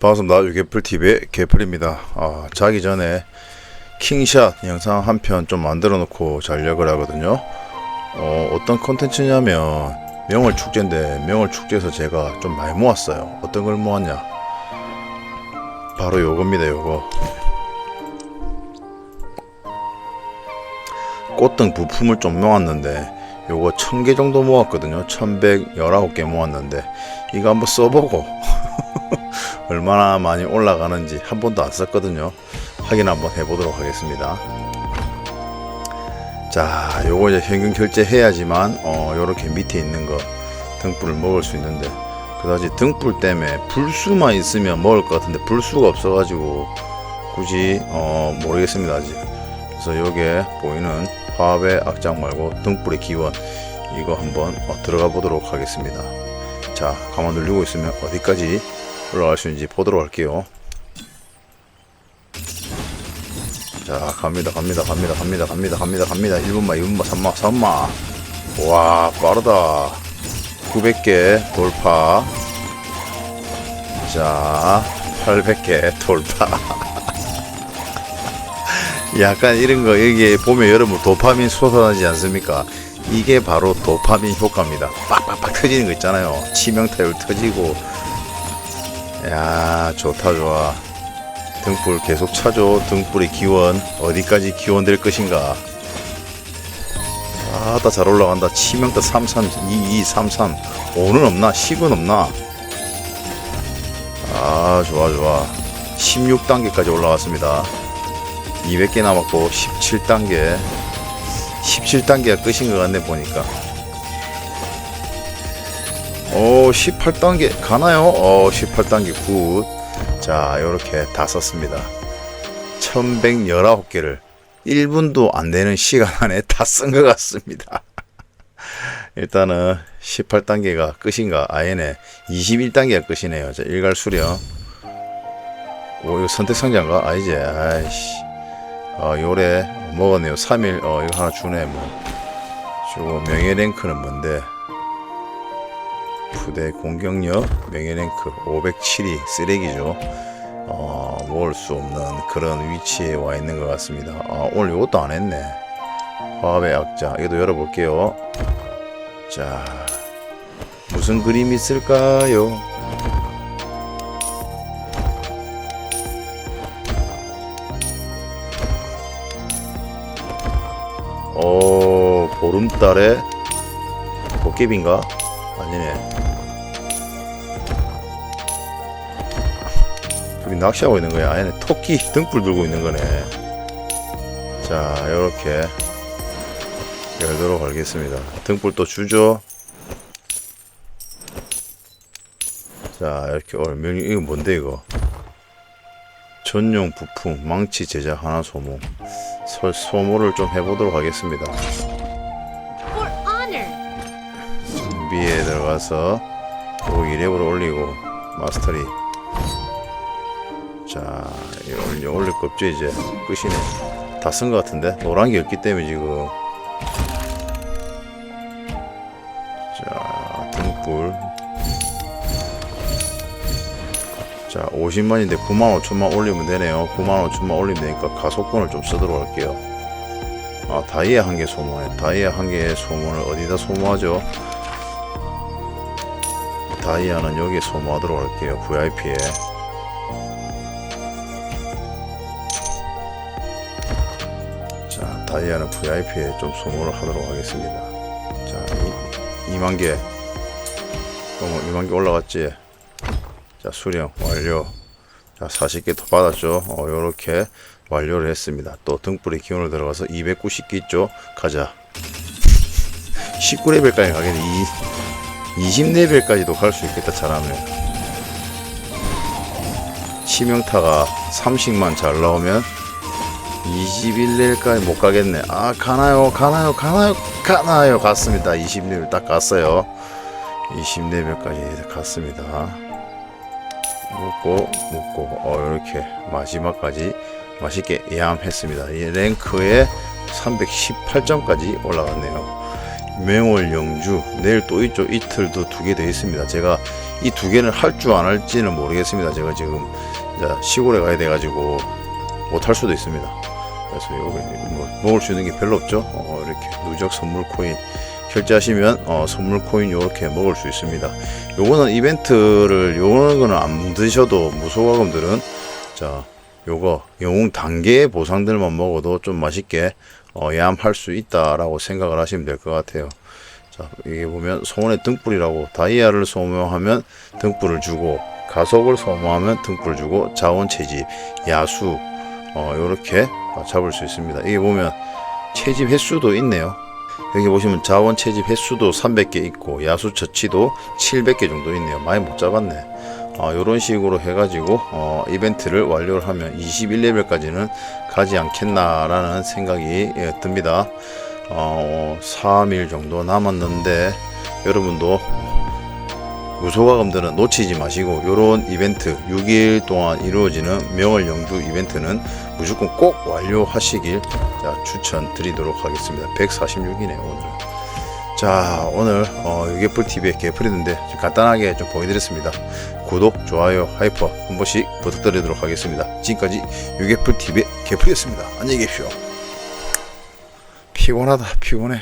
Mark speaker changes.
Speaker 1: 반갑습니다. 유개풀TV의 개풀입니다. 아, 자기 전에 킹샷 영상 한 편 좀 만들어 놓고 자려고 하거든요. 어, 어떤 컨텐츠냐면 명월 축제인데 명월 축제에서 제가 좀 많이 모았어요. 어떤 걸 모았냐? 바로 요겁니다. 요거. 꽃등 부품을 좀 모았는데 요거 1000개 정도 모았거든요. 1119개 모았는데 이거 한번 써보고 얼마나 많이 올라가는지 한 번도 안 썼거든요. 확인 한번 해보도록 하겠습니다. 자, 요거 이제 현금 결제 해야지만 어 요렇게 밑에 있는 거 등불을 먹을 수 있는데 그다지 등불 때문에 불수만 있으면 먹을 것 같은데 불수가 없어 가지고 굳이 어 모르겠습니다 아직. 그래서 요게 보이는 화합의 악장 말고 등불의 기원 이거 한번 어, 들어가 보도록 하겠습니다. 자, 가만 눌리고 있으면 어디까지 올라갈 수 있는지 보도록 할게요. 자, 갑니다, 갑니다, 갑니다, 갑니다, 갑니다, 갑니다, 갑니다. 1분만, 2분만, 3마, 3마. 와, 빠르다. 900개 돌파. 자, 800개 돌파. 약간 이런 거 여기 보면 여러분 도파민 솟아나지 않습니까? 이게 바로 도파민 효과입니다. 빡빡빡 터지는 거 있잖아요. 치명타율 터지고 야 좋다 좋아. 등불 계속 차죠. 등불의 기원. 어디까지 기원될 것인가? 아다 잘 올라간다. 치명타 33 22 33 5는 없나? 10은 없나? 아 좋아 좋아. 16단계까지 올라왔습니다. 200개 남았고 17단계. 17단계가 끝인 것 같네 보니까 오 18단계 가나요? 어 18단계 굿. 자 요렇게 다 썼습니다. 1119개를 1분도 안 되는 시간 안에 다 쓴 것 같습니다. 일단은 18단계가 끝인가? 아예네 21단계가 끝이네요. 자 일갈 수령. 오 이거 선택 상자인가? 아니지. 아이씨. 어 요래 먹었네요. 3일 어 이거 하나 주네 뭐. 주고 명예 랭크는 뭔데? 부대 공격력 명예랭크 507이 쓰레기죠. 어, 먹을 수 없는 그런 위치에 와 있는 것 같습니다. 아, 오늘 이것도 안 했네. 화합의 악자. 이것도 열어볼게요. 자, 무슨 그림이 있을까요? 어, 보름달에 도깨비인가? 아니네. 여기 낚시하고 있는 거야. 아니네. 토끼 등불 들고 있는 거네. 자, 이렇게 열도록 하겠습니다. 등불 또 주죠. 자, 이렇게 얼면 이거 뭔데 이거? 전용 부품 망치 제작 하나 소모. 설 소모를 좀 해보도록 하겠습니다. 준비에 들어가서 요 2렙으로 올리고 마스터리 자 올려 올릴 거 없죠 이제 끝이네. 다 쓴 것 같은데? 노란 게 없기 때문에 지금. 자 등불. 자 50만인데 9만 5천만 올리면 되네요. 9만 5천만 올리면 되니까 가속권을 좀 쓰도록 할게요. 아 다이아 한 개 소모해 다이아 한 개의 소모를 어디다 소모하죠? 다이아는 여기에 소모하도록 할게요. VIP에 다이아는 VIP에 좀 소모를 하도록 하겠습니다. 자 2, 2만 개. 그럼 2만 개 올라갔지? 자 수령 완료. 자 40개 더 받았죠? 어 요렇게 완료를 했습니다. 또 등불의 기운을 들어가서 290개 있죠? 가자. 19레벨까지 가겠네. 이 20레벨까지도 갈 수 있겠다 잘하면. 치명타가 30만 잘 나오면 21레벨까지 못 가겠네. 아 가나요? 가나요? 가나요? 가나요? 갔습니다. 20레벨 딱 갔어요. 20레벨까지 갔습니다. 먹고 먹고. 어 이렇게 마지막까지 맛있게 예암했습니다. 이 랭크에 318점까지 올라갔네요. 맹월 영주. 내일 또 있죠. 이틀도 두개 되어 있습니다. 제가 이 두 개는 할 줄 안 할지는 모르겠습니다. 제가 지금 시골에 가야 돼 가지고 못할 수도 있습니다. 그래서 여기 뭐 먹을 수 있는 게 별로 없죠. 어, 이렇게 누적 선물 코인 결제하시면 어, 선물 코인 이렇게 먹을 수 있습니다. 요거는 이벤트를 요거는 거는 안 드셔도 무소가금들은 자 요거 영웅 단계 보상들만 먹어도 좀 맛있게 어, 야암할 수 있다라고 생각을 하시면 될 것 같아요. 자 이게 보면 소원의 등불이라고 다이아를 소모하면 등불을 주고 가속을 소모하면 등불을 주고 자원 채집 야수 어, 요렇게 잡을 수 있습니다. 이게 보면 채집 횟수도 있네요. 여기 보시면 자원 채집 횟수도 300개 있고 야수 처치도 700개 정도 있네요. 많이 못 잡았네. 어, 이런 식으로 해가지고 어, 이벤트를 완료를 하면 21레벨까지는 가지 않겠나라는 생각이 예, 듭니다. 어, 3일 정도 남았는데 여러분도 무소가금들은 놓치지 마시고 이런 이벤트 6일 동안 이루어지는 명월 영주 이벤트는 무조건 꼭 완료하시길 자, 추천드리도록 하겠습니다. 146이네요 오늘은. 자 오늘 어, 유개풀 TV의 개풀이는데 간단하게 좀 보여드렸습니다. 구독, 좋아요, 하이퍼 한 번씩 부탁드리도록 하겠습니다. 지금까지 유개풀 TV의 개풀이었습니다. 안녕히 계십시오. 피곤하다 피곤해.